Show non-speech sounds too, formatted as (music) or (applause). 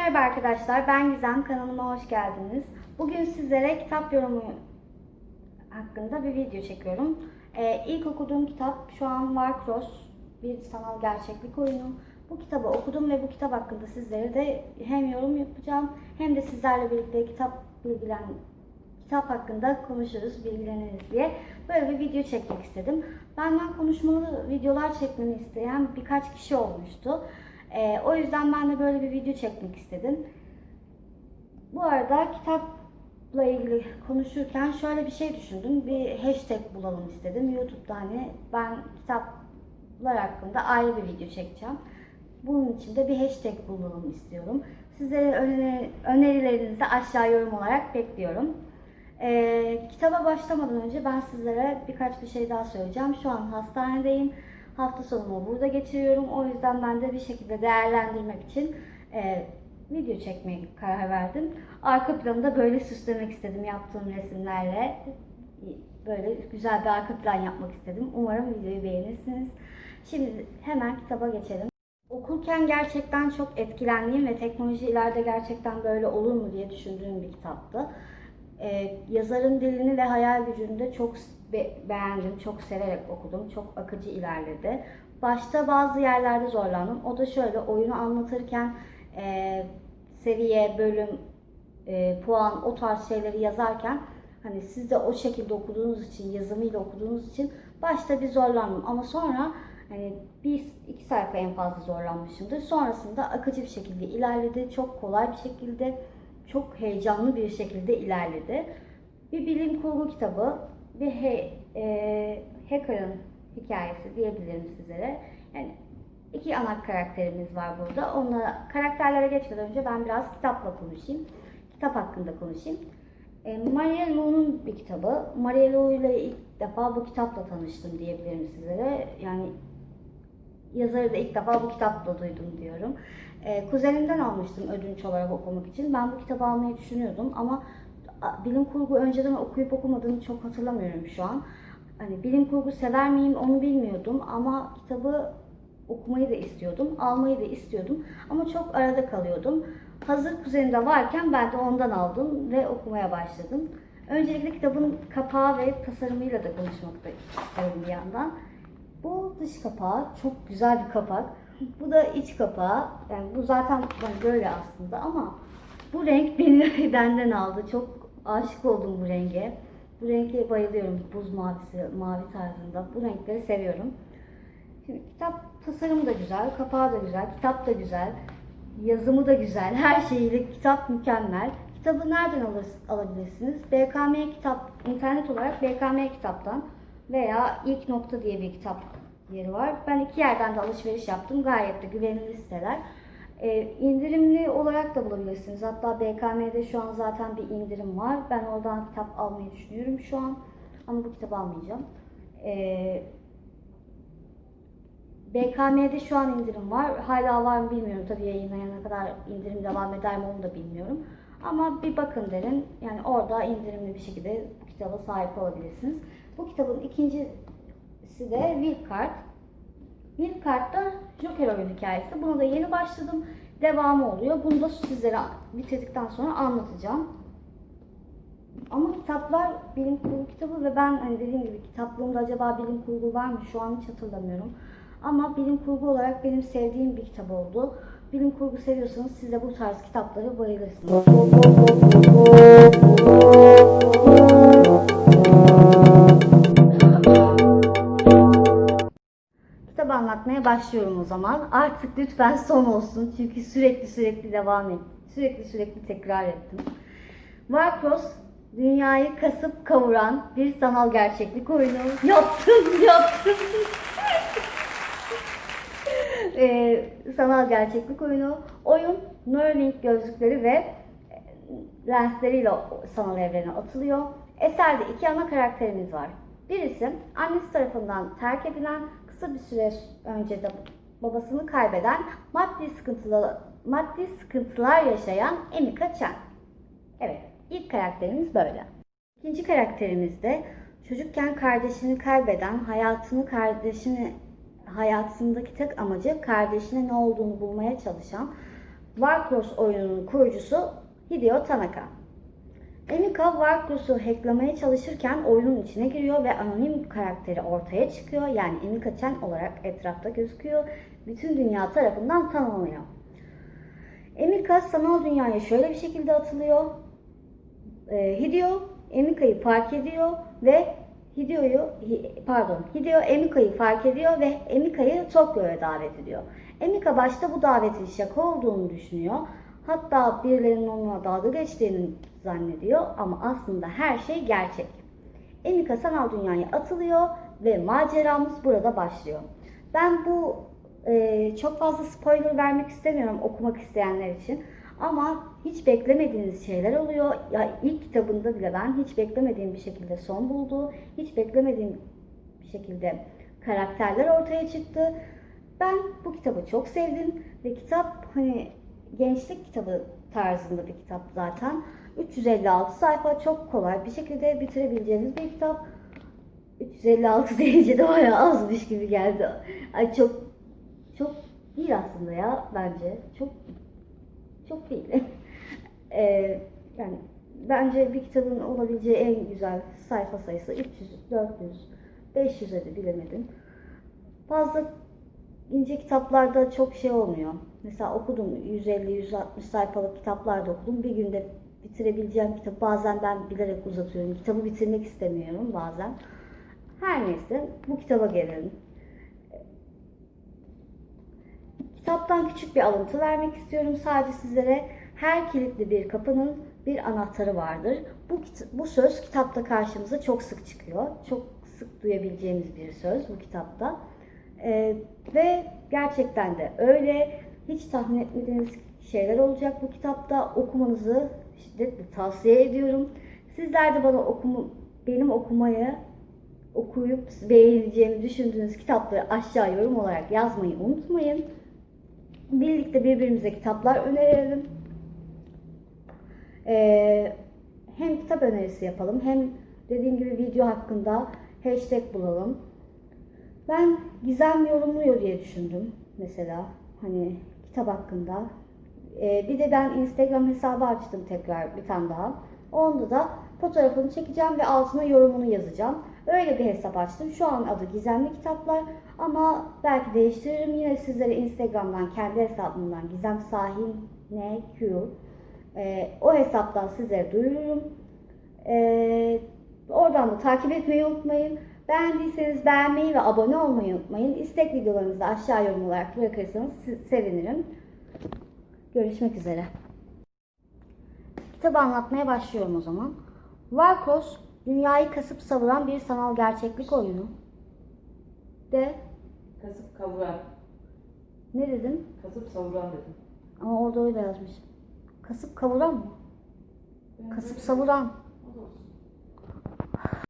merhaba arkadaşlar. Ben Gizem. Kanalıma hoş geldiniz. Bugün sizlere kitap yorumu hakkında bir video çekiyorum. Ee, ilk okuduğum kitap şu an Warcross, bir sanal gerçeklik oyunu. Bu kitabı okudum ve bu kitap hakkında sizlere de hem yorum yapacağım hem de sizlerle birlikte kitap bilgilen kitap hakkında konuşuruz, bilgileniriz diye böyle bir video çekmek istedim. Benden konuşmalı videolar çekmemi isteyen birkaç kişi olmuştu. Ee, o yüzden ben de böyle bir video çekmek istedim. Bu arada kitapla ilgili konuşurken şöyle bir şey düşündüm. Bir hashtag bulalım istedim. YouTube'da hani ben kitaplar hakkında ayrı bir video çekeceğim. Bunun için de bir hashtag bulalım istiyorum. Öneri- önerilerinizi aşağı yorum olarak bekliyorum. Ee, kitaba başlamadan önce ben sizlere birkaç bir şey daha söyleyeceğim. Şu an hastanedeyim. Hafta sonumu burada geçiriyorum. O yüzden ben de bir şekilde değerlendirmek için e, video çekmeye karar verdim. Arka planı da böyle süslemek istedim yaptığım resimlerle. Böyle güzel bir arka plan yapmak istedim. Umarım videoyu beğenirsiniz. Şimdi hemen kitaba geçelim. Okurken gerçekten çok etkilendiğim ve teknoloji ileride gerçekten böyle olur mu diye düşündüğüm bir kitaptı. Ee, yazarın dilini ve hayal gücünü de çok be- beğendim, çok severek okudum. Çok akıcı ilerledi. Başta bazı yerlerde zorlandım. O da şöyle, oyunu anlatırken e, seviye, bölüm, e, puan, o tarz şeyleri yazarken hani siz de o şekilde okuduğunuz için, yazımıyla okuduğunuz için başta bir zorlandım. Ama sonra hani bir iki sayfa en fazla zorlanmışımdır. Sonrasında akıcı bir şekilde ilerledi. Çok kolay bir şekilde, çok heyecanlı bir şekilde ilerledi. Bir bilim kurgu kitabı, bir he, e, hacker'ın hikayesi diyebilirim sizlere. Yani iki ana karakterimiz var burada. Onlara karakterlere geçmeden önce ben biraz kitapla konuşayım. Kitap hakkında konuşayım. E, Maria Lu'nun bir kitabı. Maria Lu ile ilk defa bu kitapla tanıştım diyebilirim sizlere. Yani yazarı da ilk defa bu kitapla duydum diyorum. E, kuzenimden almıştım ödünç olarak okumak için. Ben bu kitabı almayı düşünüyordum ama bilim kurgu önceden okuyup okumadığımı çok hatırlamıyorum şu an. Hani bilim kurgu sever miyim onu bilmiyordum ama kitabı okumayı da istiyordum, almayı da istiyordum ama çok arada kalıyordum. Hazır kuzenimde varken ben de ondan aldım ve okumaya başladım. Öncelikle kitabın kapağı ve tasarımıyla da konuşmak da istiyorum bir yandan. Bu dış kapağı çok güzel bir kapak. Bu da iç kapağı. Yani bu zaten böyle aslında ama bu renk beni (laughs) benden aldı. Çok aşık oldum bu renge. Bu renge bayılıyorum. Buz mavisi, mavi tarzında. Bu renkleri seviyorum. Şimdi kitap tasarımı da güzel, kapağı da güzel, kitap da güzel, yazımı da güzel. (laughs) Her şeyiyle kitap mükemmel. Kitabı nereden alabilirsiniz? BKM kitap, internet olarak BKM kitaptan veya İlk Nokta diye bir kitap yeri var. Ben iki yerden de alışveriş yaptım. Gayet de güvenilir siteler. Ee, indirimli olarak da bulabilirsiniz. Hatta BKM'de şu an zaten bir indirim var. Ben oradan kitap almayı düşünüyorum şu an. Ama bu kitabı almayacağım. Ee, BKM'de şu an indirim var. Hala var mı bilmiyorum. Tabii yayınlayana kadar indirim devam eder mi onu da bilmiyorum. Ama bir bakın derim. Yani orada indirimli bir şekilde bu kitaba sahip olabilirsiniz. Bu kitabın ikincisi de Wilkart. Wilkart'ta Joker oyun hikayesi. Buna da yeni başladım. Devamı oluyor. Bunu da sizlere bitirdikten sonra anlatacağım. Ama kitaplar bilim kurgu kitabı ve ben hani dediğim gibi kitaplığımda acaba bilim kurgu var mı şu an hiç hatırlamıyorum. Ama bilim kurgu olarak benim sevdiğim bir kitap oldu. Bilim kurgu seviyorsanız siz de bu tarz kitapları bayılırsınız. Anlatmaya başlıyorum o zaman. Artık lütfen son olsun çünkü sürekli sürekli devam et. Sürekli sürekli tekrar ettim. Warcross dünyayı kasıp kavuran bir sanal gerçeklik oyunu. Yaptım, yaptım. (laughs) Ee, sanal gerçeklik oyunu. Oyun Neuralink gözlükleri ve lensleriyle sanal evrene atılıyor. Eserde iki ana karakterimiz var. Birisi annesi tarafından terk edilen, kısa bir süre önce de babasını kaybeden, maddi sıkıntılı maddi sıkıntılar yaşayan Emika Chen. Evet, ilk karakterimiz böyle. İkinci karakterimiz de çocukken kardeşini kaybeden, hayatını kardeşini hayatındaki tek amacı kardeşine ne olduğunu bulmaya çalışan Warcross oyununun kurucusu Hideo Tanaka. Emika Warcross'u hacklamaya çalışırken oyunun içine giriyor ve anonim karakteri ortaya çıkıyor. Yani Emika Chen olarak etrafta gözüküyor. Bütün dünya tarafından tanınıyor. Emika sanal dünyaya şöyle bir şekilde atılıyor. Ee, Hideo Emika'yı fark ediyor ve Hideo'yu Hi- pardon Hideo Emika'yı fark ediyor ve Emika'yı Tokyo'ya davet ediyor. Emika başta bu davetin şaka olduğunu düşünüyor. Hatta birilerinin onunla dalga geçtiğini zannediyor ama aslında her şey gerçek. Emika sanal dünyaya atılıyor ve maceramız burada başlıyor. Ben bu e, çok fazla spoiler vermek istemiyorum okumak isteyenler için. Ama hiç beklemediğiniz şeyler oluyor. Ya ilk kitabında bile ben hiç beklemediğim bir şekilde son buldu. Hiç beklemediğim bir şekilde karakterler ortaya çıktı. Ben bu kitabı çok sevdim ve kitap hani gençlik kitabı tarzında bir kitap zaten. 356 sayfa çok kolay bir şekilde bitirebileceğiniz bir kitap. 356 (laughs) deyince de bayağı azmış gibi geldi. Ay çok çok değil aslında ya bence. Çok çok değil. Eee, (laughs) yani bence bir kitabın olabileceği en güzel sayfa sayısı 300, 400, 500'e de bilemedim. Fazla ince kitaplarda çok şey olmuyor. Mesela okudum 150-160 sayfalık kitaplarda okudum. Bir günde bitirebileceğim kitap bazen ben bilerek uzatıyorum. Kitabı bitirmek istemiyorum bazen. Her neyse bu kitaba gelelim. Kitaptan küçük bir alıntı vermek istiyorum sadece sizlere. Her kilitli bir kapının bir anahtarı vardır. Bu, bu söz kitapta karşımıza çok sık çıkıyor. Çok sık duyabileceğimiz bir söz bu kitapta. Ee, ve gerçekten de öyle. Hiç tahmin etmediğiniz şeyler olacak bu kitapta. Okumanızı şiddetle tavsiye ediyorum. Sizler de bana okumu, benim okumayı okuyup beğeneceğimi düşündüğünüz kitapları aşağı yorum olarak yazmayı unutmayın. Birlikte birbirimize kitaplar önerelim. Ee, hem kitap önerisi yapalım hem dediğim gibi video hakkında hashtag bulalım. Ben Gizem yorumluyor diye düşündüm mesela hani kitap hakkında. Ee, bir de ben Instagram hesabı açtım tekrar bir tane daha. Onda da fotoğrafını çekeceğim ve altına yorumunu yazacağım. Öyle bir hesap açtım. Şu an adı Gizemli Kitaplar ama belki değiştiririm. Yine sizlere Instagram'dan kendi hesabımdan Gizem Sahine Q ee, o hesaptan sizlere duyururum. Ee, oradan da takip etmeyi unutmayın. Beğendiyseniz beğenmeyi ve abone olmayı unutmayın. İstek videolarınızı aşağı yorum olarak bırakırsanız se- sevinirim. Görüşmek üzere. Kitabı anlatmaya başlıyorum o zaman. Warcross, dünyayı kasıp savuran bir sanal gerçeklik oyunu. De, Kasıp kavuran. ne dedim? Kasıp savuran dedim. Ama orada öyle yazmış. Kasıp kavuran mı? Ben Kasıp savuran. O da olsun.